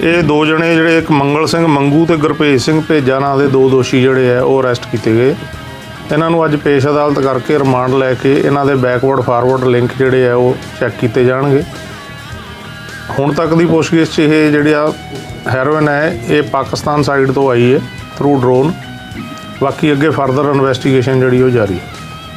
ਇਹ ਦੋ ਜਣੇ ਜਿਹੜੇ ਇੱਕ ਮੰਗਲ ਸਿੰਘ ਮੰਗੂ ਤੇ ਗੁਰਭੇਜ ਸਿੰਘ ਭੇਜਾ ਨਾਂ ਦੇ ਦੋ ਦੋਸ਼ੀ ਜਿਹੜੇ ਆ ਉਹ ਅਰੈਸਟ ਕੀਤੇ ਗਏ। ਇਹਨਾਂ ਨੂੰ ਅੱਜ ਪੇਸ਼ ਅਦਾਲਤ ਕਰਕੇ ਰਿਮਾਂਡ ਲੈ ਕੇ ਇਹਨਾਂ ਦੇ ਬੈਕਵਰਡ ਫਾਰਵਰਡ ਲਿੰਕ ਜਿਹੜੇ ਆ ਉਹ ਚੈੱਕ ਕੀਤੇ ਜਾਣਗੇ। ਹੁਣ ਤੱਕ ਦੀ ਪੁੱਛਗਿੱਛ 'ਚ ਇਹ ਜਿਹੜਾ ਹੈਰੋਇਨ ਹੈ ਇਹ ਪਾਕਿਸਤਾਨ ਸਾਈਡ ਤੋਂ ਆਈ ਹੈ ਥਰੂ ਡਰੋਨ ਬਾਕੀ ਅੱਗੇ ਫਰਦਰ ਇਨਵੈਸਟੀਗੇਸ਼ਨ ਜਿਹੜੀ ਉਹ ਜਾਰੀ ਹੈ।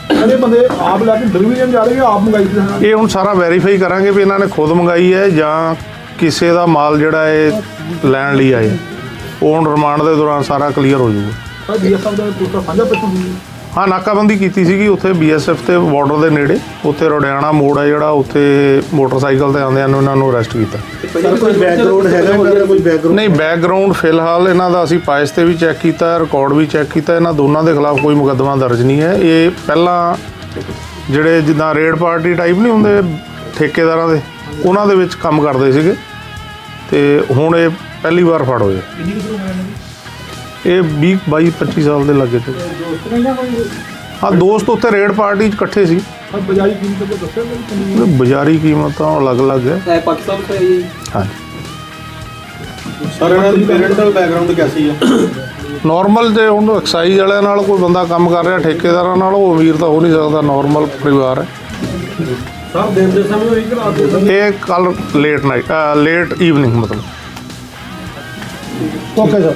ਕਹਿੰਦੇ ਬੰਦੇ ਆਪ ਲੈ ਕੇ ਡਿਲੀਵਰੀ ਜਾ ਰਹੇ ਕਿ ਆਪ ਮੰਗਾਈ ਸੀ? ਇਹ ਹੁਣ ਸਾਰਾ ਵੈਰੀਫਾਈ ਕਰਾਂਗੇ ਵੀ ਇਹਨਾਂ ਨੇ ਖੁਦ ਮੰਗਾਈ ਹੈ ਜਾਂ ਕਿਸੇ ਦਾ ਮਾਲ ਜਿਹੜਾ ਇਹ ਲੈਣ ਲਈ ਆਏ ਉਹ ਹੁਣ ਰਿਮਾਂਡ ਦੇ ਦੌਰਾਨ ਸਾਰਾ ਕਲੀਅਰ ਹੋ ਜਾਊਗਾ। ਸਰ ਬੀਐਸਐਫ ਦਾ ਪੂਰਾ ਸਾਂਝਾ ਪਿੱਛੋਂ ਹੋਈ ਹਾਂ। ਨਾਕਾਬੰਦੀ ਕੀਤੀ ਸੀਗੀ ਉੱਥੇ ਬੀਐਸਐਫ ਤੇ ਬਾਰਡਰ ਦੇ ਨੇੜੇ। ਉੱਥੇ ਰੋਡਿਆਣਾ ਮੋੜ ਹੈ ਜਿਹੜਾ ਉੱਥੇ ਮੋਟਰਸਾਈਕਲ ਤੇ ਆਉਂਦਿਆਂ ਨੂੰ ਇਹਨਾਂ ਨੂੰ ਅਰੈਸਟ ਕੀਤਾ। ਸਰ ਕੋਈ ਬੈਕਗ੍ਰਾਉਂਡ ਹੈਗਾ ਇਹਨਾਂ ਦਾ ਕੋਈ ਬੈਕਗ੍ਰਾਉਂਡ ਨਹੀਂ ਬੈਕਗ੍ਰਾਉਂਡ ਫਿਲਹਾਲ ਇਹਨਾਂ ਦਾ ਅਸੀਂ ਪਾਇਸ ਤੇ ਵੀ ਚੈੱਕ ਕੀਤਾ ਰਿਕਾਰਡ ਵੀ ਚੈੱਕ ਕੀਤਾ ਇਹਨਾਂ ਦੋਨਾਂ ਦੇ ਖਿਲਾਫ ਕੋਈ ਮੁਕੱਦਮਾ ਦਰਜ ਨਹੀਂ ਹੈ। ਇਹ ਪਹਿਲਾਂ ਜਿਹੜੇ ਜਿੱਦਾਂ ਰੇਡ ਪਾਰਟੀ ਟਾਈਪ ਨਹੀਂ ਹੁੰਦੇ ਠੇਕੇਦਾਰਾਂ ਦੇ ਉਹਨਾਂ ਦੇ ਵਿੱਚ ਕੰਮ ਕਰਦੇ ਸੀਗੇ। ਤੇ ਹੁਣ ਇਹ ਪਹਿਲੀ ਵਾਰ ਫੜ ਹੋਏ। ਇਹ 20 22 25 ਸਾਲ ਦੇ ਲੱਗੇ ਤੇ। ਹਾਂ ਦੋਸਤ ਉੱਥੇ ਰੇਡ ਪਾਰਟੀ 'ਚ ਇਕੱਠੇ ਸੀ। ਕੀਮਤ ਦੱਸਿਆ ਬਾਜ਼ਾਰੀ ਕੀਮਤ ਤਾਂ ਅਲੱਗ-ਅਲੱਗ ਹੈ। ਹੈ ਪਾਕਿਸਤਾਨ ਤੋਂ ਹੈ ਸਰ ਇਹਨਾਂ ਦੀ ਪੇਰੈਂਟਲ ਬੈਕਗ੍ਰਾਉਂਡ ਕੈਸੀ ਹੈ ਨਾਰਮਲ ਜੇ ਹੁਣ ਐਕਸਾਈਜ਼ ਵਾਲਿਆਂ ਨਾਲ ਕੋਈ ਬੰਦਾ ਕੰਮ ਕਰ ਰਿਹਾ ਠੇਕੇਦਾਰਾਂ ਨਾਲ ਉਹ ਅਮੀਰ ਤਾਂ ਹੋ ਨਹੀਂ ਸਕਦਾ ਨਾਰਮਲ ਪਰਿਵਾਰ ਹੈ। ਸਰ ਦਿਨ ਦੇ ਸਮੇਂ ਹੋਈ ਕਿ ਰਾਤ ਦੇ ਸਮੇਂ ਇਹ ਕੱਲ ਲੇਟ ਨਾਈਟ ਲੇਟ ਈਵਨਿੰਗ ਮਤਲਬ। Okay sir